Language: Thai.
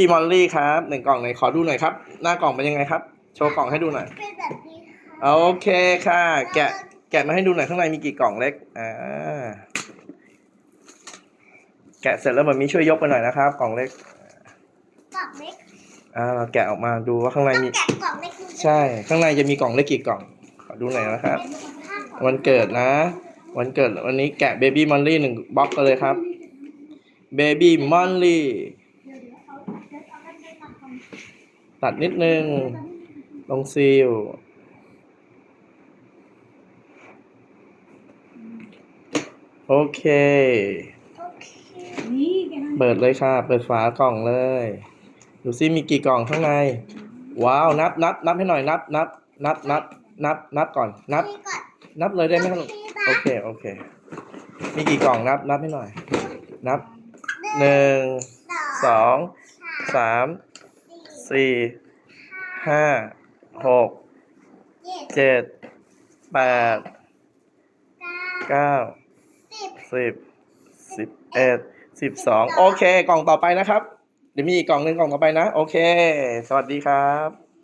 พี่มอลลี่ครับหนึ่งกล่องไหนขอดูหน่อยครับ หน้ากล่องเป็นยังไงครับ โชว์กล่องให้ดูหน่อย เป็นแบบนี้ค่ะโอเคค่ะ แกะแกะมาให้ดูหน่อยข้างในมีกี่กล่องเล็กอ่าแกะเสร็จแล้วมันมีช่วยยกไปหน่อยนะครับ กล่องเล็กกล่องเล็กอ่าแกะออกมาดูว่าข้างในต้องมี แกะกล่องเล็กดูใช่ข้างในจะมีกล่องเล็กกี่กล่องขอดูหน่อยนะครับ วันเกิดนะ วันเกิดวันนี้แกะเบบี้มอลลี่หนึ่งบล็อกกันเลยครับเบบี้มอลลี่ ตัดนิดนึง ลงซีลโอเคโอเคนี่แกทำเปิดเลยค่ะ เปิดฝากล่องเลย ดูซิมีกี่กล่องข้างใน ว้าว นับนับนับให้หน่อย นับนับนับนับนับนับก่อน นับนี่ก่อนนับเลยได้ไหมครับโอโอเคเค โอเค มีกี่กล่องนับ นับให้หน่อย นับหนึ่งสองสาม สี่ห้าหกเจ็ดเจ็ดแปดเก้าเก้าสิบสิบสิบเอ็ดสิบสองโอเค กล่องต่อไปนะครับ เดี๋ยวมีอีกกล่องหนึ่งกล่องต่อไปนะ โอเค สวัสดีครับ